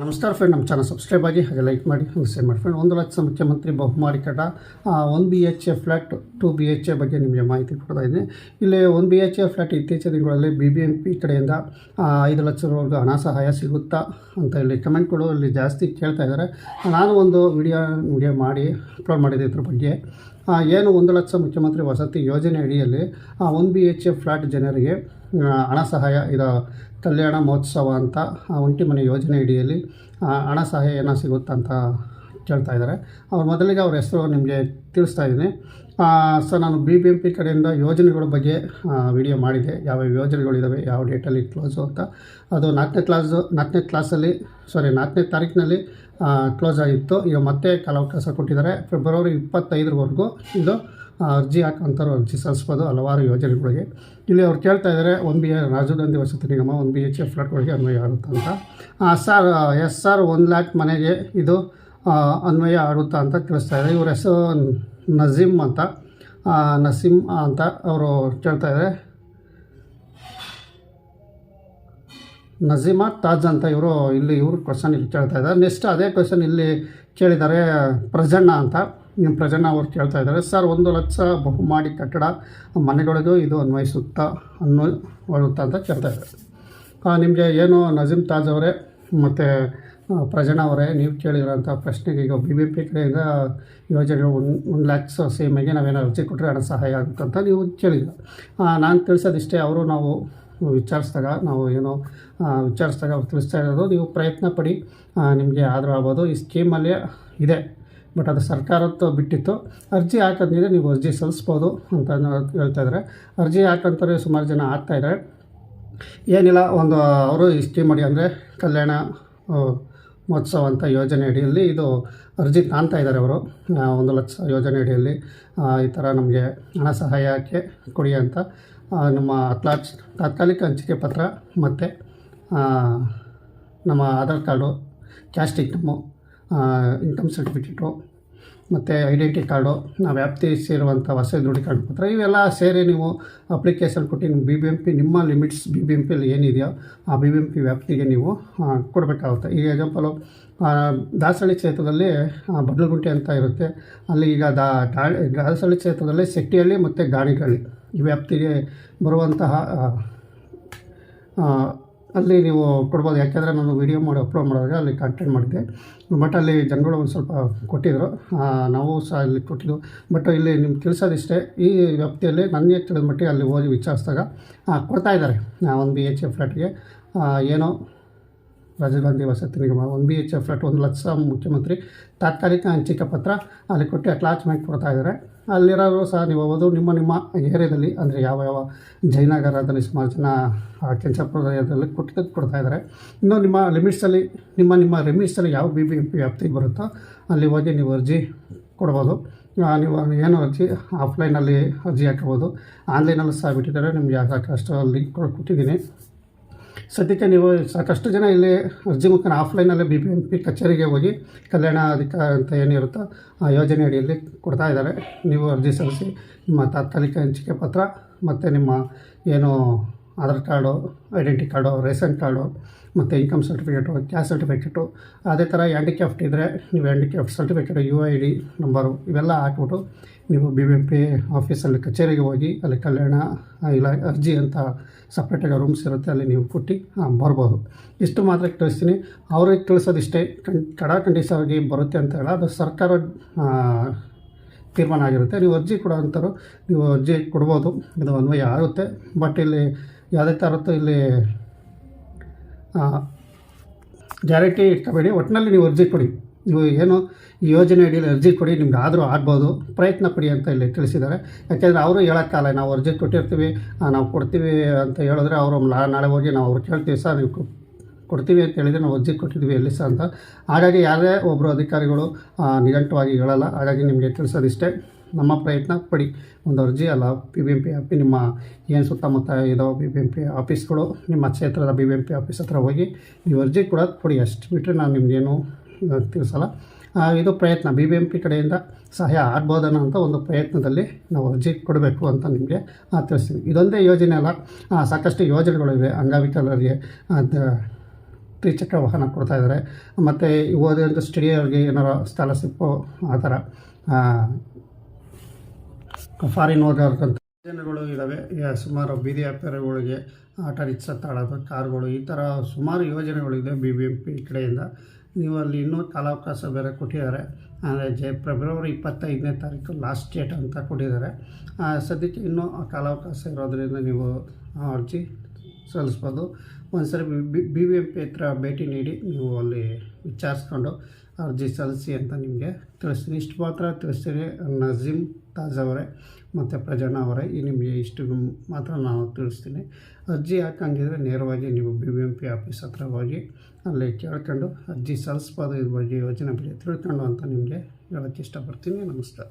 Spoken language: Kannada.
ನಮಸ್ಕಾರ ಫ್ರೆಂಡ್ ನಮ್ಮ ಚಾನಲ್ ಸಬ್ಸ್ಕ್ರೈಬ್ ಆಗಿ ಹಾಗೆ ಲೈಕ್ ಮಾಡಿ ಹಾಗೆ ಶೇರ್ ಮಾಡಿ. ಫ್ರೆಂಡ್ ಒಂದು ಲಕ್ಷ ಮುಖ್ಯಮಂತ್ರಿ ಬಹುಮಾರಿ ಕಟ one B H A flat two B H A ಬಗ್ಗೆ ನಿಮಗೆ ಮಾಹಿತಿ ಕೊಡ್ತಾ ಇದ್ದೀನಿ. ಇಲ್ಲಿ one B H A flat ಇತ್ತೀಚಿನ ದಿನಗಳಲ್ಲಿ ಬಿ ಬಿ ಎಂ ಪಿ ಕಡೆಯಿಂದ ಐದು ಲಕ್ಷವರೆಗೂ ಹಣ ಸಹಾಯ ಸಿಗುತ್ತಾ ಅಂತ ಇಲ್ಲಿ ಕಮೆಂಟ್ಗಳು ಇಲ್ಲಿ ಜಾಸ್ತಿ ಕೇಳ್ತಾ ಇದ್ದಾರೆ. ನಾನು ಒಂದು ವಿಡಿಯೋ ನಿಮಗೆ ಮಾಡಿ ಅಪ್ಲೋಡ್ ಮಾಡಿದ್ದೆ ಇದ್ರ ಬಗ್ಗೆ. ಏನು ಒಂದು ಲಕ್ಷ ಮುಖ್ಯಮಂತ್ರಿ ವಸತಿ ಯೋಜನೆ ಅಡಿಯಲ್ಲಿ one B H A flat ಜನರಿಗೆ ಹಣ ಸಹಾಯ, ಇದು ಕಲ್ಯಾಣ ಮಹೋತ್ಸವ ಅಂತ ಒಂಟಿ ಮನೆ ಯೋಜನೆ ಅಡಿಯಲ್ಲಿ ಹಣ ಸಹಾಯ ಏನೋ ಸಿಗುತ್ತಂತ ಕೇಳ್ತಾ ಇದ್ದಾರೆ. ಅವ್ರು ಮೊದಲಿಗೆ ಅವ್ರ ಹೆಸರು ನಿಮಗೆ ತಿಳಿಸ್ತಾ ಇದ್ದೀನಿ. ಸರ್, ನಾನು ಬಿ ಬಿ ಎಂ ಪಿ ಕಡೆಯಿಂದ ಯೋಜನೆಗಳ ಬಗ್ಗೆ ವಿಡಿಯೋ ಮಾಡಿದೆ ಯಾವ ಯೋಜನೆಗಳಿದ್ದಾವೆ ಯಾವ ಡೇಟಲ್ಲಿ ಕ್ಲೋಸು ಅಂತ. ಅದು ನಾಲ್ಕನೇ ಕ್ಲಾಸು ನಾಲ್ಕನೇ ಕ್ಲಾಸಲ್ಲಿ ಸಾರಿ ನಾಲ್ಕನೇ ತಾರೀಕಿನಲ್ಲಿ ಕ್ಲೋಸ್ ಆಗಿತ್ತು. ಈಗ ಮತ್ತೆ ಕಾಲಾವಕಾಶ ಕೊಟ್ಟಿದ್ದಾರೆ. ಫೆಬ್ರವರಿ ಇಪ್ಪತ್ತೈದರವರೆಗೂ ಇದು ಅರ್ಜಿ ಹಾಕೋಂಥವ್ರು ಅರ್ಜಿ ಸಲ್ಲಿಸ್ಬೋದು ಹಲವಾರು ಯೋಜನೆಗಳಿಗೆ. ಇಲ್ಲಿ ಅವ್ರು ಕೇಳ್ತಾ ಇದ್ದಾರೆ ಒನ್ ಬಿ ರಾಜೀವ್ ಗಾಂಧಿ ವಸತಿ ನಿಗಮ ಒನ್ ಬಿ ಎಚ್ ಎಫ್ ಫ್ಲಾಟ್ಗಳಿಗೆ ಅನ್ವಯ ಆಗುತ್ತೆ ಅಂತ sir, yes, sir one lakh ಮನೆಗೆ ಇದು ಅನ್ವಯ ಆಗುತ್ತಾ ಅಂತ ತಿಳಿಸ್ತಾ ಇದೆ ಇವ್ರ ಹೆಸರು ನಜೀಮ್ ಅಂತ. ನಸೀಮ್ ಅಂತ ಅವರು ಕೇಳ್ತಾ ಇದ್ದಾರೆ. ನಜೀಮಾ ತಾಜ್ ಅಂತ ಇವರು ಇಲ್ಲಿ ಇವರು ಕ್ವಶನ್ ಇಲ್ಲಿ ಕೇಳ್ತಾ ಇದ್ದಾರೆ. ನೆಕ್ಸ್ಟ್ ಅದೇ ಕ್ವಶನ್ ಇಲ್ಲಿ ಕೇಳಿದ್ದಾರೆ ಪ್ರಜಣ್ಣ ಅಂತ. ನಿಮ್ಮ ಪ್ರಜಣ್ಣ ಅವರು ಕೇಳ್ತಾ ಇದ್ದಾರೆ. ಸರ್, ಒಂದು ಲಕ್ಷ ಬಹುಮಾಡಿ ಕಟ್ಟಡ ಮನೆಗಳಿಗೂ ಇದು ಅನ್ವಯಿಸುತ್ತಾ ಅನ್ವಯಿಸುತ್ತಾ ಅಂತ ಕೇಳ್ತಾ ಇದ್ದಾರೆ. ನಿಮಗೆ ಏನು ನಜೀಮ್ ತಾಜ್ ಅವರೇ ಮತ್ತು ಪ್ರಜಣ್ಣ ಅವರೇ, ನೀವು ಕೇಳಿರೋಂಥ ಪ್ರಶ್ನೆಗೆ ಈಗ ಬಿ ಬಿ ಪಿ ಕಡೆಯಿಂದ ಯೋಜನೆ ಒನ್ ಒನ್ ಲ್ಯಾಕ್ಸ್ ಸೇಮಿಗೆ ನಾವೇನೋ ಅರ್ಜಿ ಕೊಟ್ಟರೆ ಹಣ ಸಹಾಯ ಆಗುತ್ತೆ ಅಂತ ನೀವು ಕೇಳಿದ್ರು ನಾನು ತಿಳಿಸೋದಿಷ್ಟೇ ಅವರು ನಾವು ವಿಚಾರಿಸಿದಾಗ, ನಾವು ಏನೋ ವಿಚಾರಿಸಿದಾಗ ಅವ್ರು ತಿಳಿಸ್ತಾ ಇರೋದು, ನೀವು ಪ್ರಯತ್ನ ಪಡಿ ನಿಮಗೆ ಆದರೂ ಆಗ್ಬೋದು. ಈ ಸ್ಕೀಮಲ್ಲಿ ಇದೆ. ಬಟ್ ಅದು ಸರ್ಕಾರದ್ದು ಬಿಟ್ಟಿತ್ತು. ಅರ್ಜಿ ಹಾಕಿದ್ಮೇಲೆ ನೀವು ಅರ್ಜಿ ಸಲ್ಲಿಸ್ಬೋದು ಅಂತ ಹೇಳ್ತಾಯಿದ್ದಾರೆ ಅರ್ಜಿ ಹಾಕಂತಾರೆ ಸುಮಾರು ಜನ ಆಗ್ತಾಯಿದ್ದಾರೆ ಏನಿಲ್ಲ, ಒಂದು, ಅವರು ಈ ಸ್ಕೀಮ್ ಮಾಡಿ ಅಂದರೆ ಕಲ್ಯಾಣ ಮಹೋತ್ಸವ ಅಂತ ಯೋಜನೆ ಅಡಿಯಲ್ಲಿ ಇದು ಅರ್ಜಿ ಕಾಣ್ತಾ ಇದ್ದಾರೆ ಅವರು. ಒಂದು ಲಕ್ಷ ಯೋಜನೆ ಅಡಿಯಲ್ಲಿ ಈ ಥರ ನಮಗೆ ಹಣ ಸಹಾಯಕ್ಕೆ ಕೊಡಿ ಅಂತ ನಮ್ಮ ಅತ್ಲಾಟ್ ತಾತ್ಕಾಲಿಕ ಹಂಚಿಕೆ ಪತ್ರ ಮತ್ತು ನಮ್ಮ Aadhaar card caste income income certificate ಮತ್ತು ಐಡೆಂಟಿ ಕಾರ್ಡು ನಾವು ವ್ಯಾಪ್ತಿ ಸೇರುವಂಥ ಹೊಸ ದೃಢೀಕರಣ ಪತ್ರ ಇವೆಲ್ಲ ಸೇರಿ ನೀವು ಅಪ್ಲಿಕೇಶನ್ ಕೊಟ್ಟು ನಿಮ್ಮ ಬಿ ಬಿ ಎಂ ಪಿ ನಿಮ್ಮ ಲಿಮಿಟ್ಸ್ ಬಿ ಬಿ ಎಂ ಪಿಲಿ ಏನಿದೆಯೋ ಆ ಬಿ ಬಿ ಎಂ ಪಿ ವ್ಯಾಪ್ತಿಗೆ ನೀವು ಕೊಡಬೇಕಾಗುತ್ತೆ. ಈಗ ಎಕ್ಸಾಂಪಲು ದಾಸಹಳ್ಳಿ ಕ್ಷೇತ್ರದಲ್ಲಿ ಆ, ಬಡ್ಲಗುಂಟೆ ಅಂತ ಇರುತ್ತೆ. ಅಲ್ಲಿ ಈಗ ದಾ ದಾಸಹಳ್ಳಿ ಕ್ಷೇತ್ರದಲ್ಲಿ ಸೆಟ್ಟಿಹಳ್ಳಿ ಮತ್ತು ಗಾಣಿಗಳ್ಳಿ ಈ ವ್ಯಾಪ್ತಿಗೆ ಬರುವಂತಹ ಅಲ್ಲಿ ನೀವು ಕೊಡ್ಬೋದು. ಯಾಕೆಂದರೆ ನಾನು ವೀಡಿಯೋ ಮಾಡಿ ಅಪ್ಲೋಡ್ ಮಾಡುವಾಗ ಅಲ್ಲಿ ಕಂಟೆಂಟ್ ಮಾಡಿದ್ದೆ. ಬಟ್ ಅಲ್ಲಿ ಜನಗಳು ಒಂದು ಸ್ವಲ್ಪ ಕೊಟ್ಟಿದ್ದರು ನಾವು ಸಹ ಅಲ್ಲಿ ಕೊಟ್ಟಿದ್ದು ಬಟ್ ಇಲ್ಲಿ ನಿಮ್ಗೆ ತಿಳಿಸೋದಿಷ್ಟೇ, ಈ ವ್ಯಾಪ್ತಿಯಲ್ಲಿ ನನಗೆ ತಿಳಿದ ಮಟ್ಟಿಗೆ ಅಲ್ಲಿ ಹೋಗಿ ವಿಚಾರಿಸಿದಾಗ ಕೊಡ್ತಾ ಇದ್ದಾರೆ. ಒಂದು ಬಿ ಎಚ್ ಎ ಫ್ಲ್ಯಾಟ್ಗೆ ಏನೋ ರಾಜೀವ್ ಗಾಂಧಿ ವಸತಿ ನಿಗಮ, ಒಂದು ಬಿ ಎಚ್ ಎ ಫ್ಲಾಟ್ ಒಂದು ಲಕ್ಷ ಮುಖ್ಯಮಂತ್ರಿ ತಾತ್ಕಾಲಿಕ ಹಂಚಿಕೆ ಪತ್ರ ಅಲ್ಲಿ ಕೊಟ್ಟು ಅಟ್ಲಾಚ್ಮೆಂಟ್ ಕೊಡ್ತಾ ಇದ್ದಾರೆ. ಅಲ್ಲಿರೋರು ಸಹ ನೀವು ಹೋಗೋದು ನಿಮ್ಮ ನಿಮ್ಮ ಏರಿಯಾದಲ್ಲಿ ಅಂದರೆ ಯಾವ ಯಾವ ಜಯನಗರದಲ್ಲಿ ಸುಮಾರು ಜನ ಆ, ಕೆಂಚಾಪುರ ಏರಿಯಾದಲ್ಲಿ ಕೊಟ್ಟಿದ್ದು ಕೊಡ್ತಾ ಇದ್ದಾರೆ. ಇನ್ನು ನಿಮ್ಮ ಲಿಮಿಟ್ಸಲ್ಲಿ ನಿಮ್ಮ ನಿಮ್ಮ ಲಿಮಿಟ್ಸಲ್ಲಿ ಯಾವ ಬಿ ಬಿ ಎಂ ಪಿ ವ್ಯಾಪ್ತಿಗೆ ಬರುತ್ತೋ ಅಲ್ಲಿ ಹೋಗಿ ನೀವು ಅರ್ಜಿ ಕೊಡ್ಬೋದು. ನೀವು ಏನು ಅರ್ಜಿ ಆಫ್ಲೈನಲ್ಲಿ ಅರ್ಜಿ ಹಾಕ್ಬೋದು ಆನ್ಲೈನಲ್ಲೂ ಸಹ ಬಿಟ್ಟಿದ್ದಾರೆ. ನಿಮಗೆ ಸಾಕಷ್ಟು ಲಿಂಕ್ ಕೊಟ್ಟಿದ್ದೀನಿ ಸದ್ಯಕ್ಕೆ ನೀವು ಸಾಕಷ್ಟು ಜನ ಇಲ್ಲಿ ಅರ್ಜಿ ಮುಖಾಂತರ ಆಫ್ಲೈನಲ್ಲೇ ಬಿ ಬಿ ಎಂ ಪಿ ಕಚೇರಿಗೆ ಹೋಗಿ ಕಲ್ಯಾಣ ಅಧಿಕಾರ ಅಂತ ಏನಿರುತ್ತೋ ಆ ಯೋಜನೆ ಅಡಿಯಲ್ಲಿ ಕೊಡ್ತಾ ಇದ್ದಾರೆ. ನೀವು ಅರ್ಜಿ ಸಲ್ಲಿಸಿ ನಿಮ್ಮ ತಾತ್ಕಾಲಿಕ ಹಂಚಿಕೆ ಪತ್ರ ಮತ್ತು ನಿಮ್ಮ ಏನು Aadhaar card, identity card, ration card, ಮತ್ತು ಇನ್ಕಮ್ ಸರ್ಟಿಫಿಕೇಟು ಕ್ಯಾಸ್ಟ್ ಸರ್ಟಿಫಿಕೇಟು, ಅದೇ ಥರ ಹ್ಯಾಂಡಿಕ್ಯಾಫ್ಟ್ ಇದ್ದರೆ ನೀವು handicapped certificate, U I D number ಇವೆಲ್ಲ ಹಾಕ್ಬಿಟ್ಟು ನೀವು ಬಿ ಬಿ ಪಿ ಆಫೀಸಲ್ಲಿ, ಕಚೇರಿಗೆ ಹೋಗಿ ಅಲ್ಲಿ ಕಲ್ಯಾಣ ಇಲ್ಲ, ಅರ್ಜಿ ಅಂತ ಸಪ್ರೇಟಾಗಿ ರೂಮ್ಸ್ ಇರುತ್ತೆ, ಅಲ್ಲಿ ನೀವು ಕೊಟ್ಟು ಬರ್ಬೋದು. ಇಷ್ಟು ಮಾತ್ರ ಕಳಿಸ್ತೀನಿ ಅವ್ರಿಗೆ ತಿಳಿಸೋದಿಷ್ಟೇ ಕಣ್ ಕಡಾಖಂಡಿತವಾಗಿ ಬರುತ್ತೆ ಅಂತ ಹೇಳ ಅದು ಸರ್ಕಾರ ತೀರ್ಮಾನ ಆಗಿರುತ್ತೆ. ನೀವು ಅರ್ಜಿ ಕೊಡೋ ಅಂಥವ್ರು, ನೀವು ಅರ್ಜಿ ಕೊಡ್ಬೋದು, ಇದು ಅನ್ವಯ ಆಗುತ್ತೆ. ಬಟ್ ಇಲ್ಲಿ ಯಾವುದೇ ಥರದ್ದು ಇಲ್ಲಿ ಗ್ಯಾರಂಟಿ ಇಟ್ಕೋಬೇಡಿ. ಒಟ್ಟಿನಲ್ಲಿ ನೀವು ಅರ್ಜಿ ಕೊಡಿ. ನೀವು ಏನು ಈ ಯೋಜನೆ ಅಡಿಯಲ್ಲಿ ಅರ್ಜಿ ಕೊಡಿ, ನಿಮ್ಗೆ ಆದರೂ ಆಗ್ಬೋದು. ಪ್ರಯತ್ನ ಪಡಿ ಅಂತ ಇಲ್ಲಿ ತಿಳಿಸಿದ್ದಾರೆ. ಯಾಕೆಂದರೆ ಅವರು ಹೇಳೋಕ್ಕಾಗಲ್ಲ, ನಾವು ಅರ್ಜಿ ಕೊಟ್ಟಿರ್ತೀವಿ ನಾವು ಕೊಡ್ತೀವಿ ಅಂತ ಹೇಳಿದ್ರೆ ಅವರು ನಾಳೆ ಹೋಗಿ ನಾವು ಅವ್ರು ಕೇಳ್ತೀವಿ, ಸರ್, ನೀವು ಕೊಡ್ತೀವಿ ಅಂತ ಹೇಳಿದರೆ ನಾವು ಅರ್ಜಿ ಕೊಟ್ಟಿದ್ವಿ ಎಲ್ಲಿ ಸಹ ಅಂತ. ಹಾಗಾಗಿ ಯಾರೇ ಒಬ್ಬರು ಅಧಿಕಾರಿಗಳು ನಿಘಂಟುವಾಗಿ ಹೇಳಲ್ಲ. ಹಾಗಾಗಿ ನಿಮಗೆ ತಿಳಿಸೋದಿಷ್ಟೇ. ನಮ್ಮ ಪ್ರಯತ್ನ ಪಡಿ. ಒಂದು ಅರ್ಜಿ, ಅಲ್ಲ ಬಿ ಬಿ ಎಂ ಪಿ ಆಫೀ, ನಿಮ್ಮ ಏನು ಸುತ್ತಮುತ್ತ ಇದಾವೆ ಬಿ ಬಿ ಎಂ ಪಿ ಆಫೀಸ್ಗಳು, ನಿಮ್ಮ ಕ್ಷೇತ್ರದ B B M P office ಹತ್ರ ಹೋಗಿ ನೀವು ಅರ್ಜಿ ಕೂಡ ಕೊಡಿ. ಅಷ್ಟು ಬಿಟ್ಟರೆ ನಾನು ನಿಮ್ಗೇನು ತಿಳಿಸಲ್ಲ. ಇದು ಪ್ರಯತ್ನ. ಬಿ ಬಿ ಎಂ ಪಿ ಕಡೆಯಿಂದ ಸಹಾಯ ಆಗ್ಬೋದನ ಅಂತ ಒಂದು ಪ್ರಯತ್ನದಲ್ಲಿ ನಾವು ಅರ್ಜಿ ಕೊಡಬೇಕು ಅಂತ ನಿಮಗೆ ತಿಳಿಸ್ತೀನಿ. ಇದೊಂದೇ ಯೋಜನೆ ಅಲ್ಲ. ಸಾಕಷ್ಟು ಯೋಜನೆಗಳಿವೆ ಅಂಗವಿಕಲರಿಗೆ ಅದು ತ್ರಿಚಕ್ರ ವಾಹನ ಕೊಡ್ತಾ ಇದ್ದಾರೆ ಮತ್ತು ಓದಿದಂಥ ಸ್ಟಡಿಯವ್ರಿಗೆ ಏನಾರು ಸ್ಕಾಲರ್ಶಿಪ್ಪು, ಆ ಥರ ಫಾರಿನ್ ಹೋಗೋರ್ಗಂತ ಯೋಜನೆಗಳು ಇದ್ದಾವೆ ಸುಮಾರು ಬೀದಿ ವ್ಯಾಪಾರಿಗಳಿಗೆ, ಆಟೋ ರಿಕ್ಷಾ ತಾಳೋದು ಕಾರ್ಗಳು, ಈ ಥರ ಸುಮಾರು ಯೋಜನೆಗಳಿದೆ ಬಿ ಬಿ ಎಂ ಪಿ ಕಡೆಯಿಂದ. ನೀವು ಅಲ್ಲಿ ಇನ್ನೂ ಕಾಲಾವಕಾಶ ಬೇರೆ ಕೊಟ್ಟಿದ್ದಾರೆ. ಅಂದರೆ ಜೆ, ಫೆಬ್ರವರಿ ಇಪ್ಪತ್ತೈದನೇ ತಾರೀಕು ಲಾಸ್ಟ್ ಡೇಟ್ ಅಂತ ಕೊಟ್ಟಿದ್ದಾರೆ. ಸದ್ಯಕ್ಕೆ ಇನ್ನೂ ಕಾಲಾವಕಾಶ ಇರೋದರಿಂದ ನೀವು ಅರ್ಜಿ ಸಲ್ಲಿಸ್ಬೋದು. ಒಂದ್ಸರಿ ಬಿ ಬಿ ಎಂ ಪಿ ಹತ್ರ ಭೇಟಿ ನೀಡಿ ನೀವು ಅಲ್ಲಿ ವಿಚಾರಿಸ್ಕೊಂಡು ಅರ್ಜಿ ಸಲ್ಲಿಸಿ ಅಂತ ನಿಮಗೆ ತಿಳಿಸ್ತೀನಿ. ಇಷ್ಟು ಮಾತ್ರ ತಿಳಿಸ್ತೀನಿ. ನಜೀಮ್ ತಾಜ್ ಅವರೇ, ಮತ್ತು ಪ್ರಜಾನ ಅವರೇ, ಈ ನಿಮಗೆ ಇಷ್ಟು ಮಾತ್ರ ನಾನು ತಿಳಿಸ್ತೀನಿ. ಅರ್ಜಿ ಹಾಕಂಗಿದ್ರೆ ನೇರವಾಗಿ ನೀವು B B M P office ಹತ್ರ ಹೋಗಿ ಅಲ್ಲಿ ಕೇಳ್ಕೊಂಡು ಅರ್ಜಿ ಸಲ್ಲಿಸ್ಬೋದು ಇದ್ರ ಬಗ್ಗೆ ಯೋಜನೆ ಬಗ್ಗೆ ತಿಳ್ಕೊಂಡು ಅಂತ ನಿಮಗೆ ಹೇಳೋಕ್ಕೆ ಇಷ್ಟಪಡ್ತೀನಿ. ನಮಸ್ಕಾರ.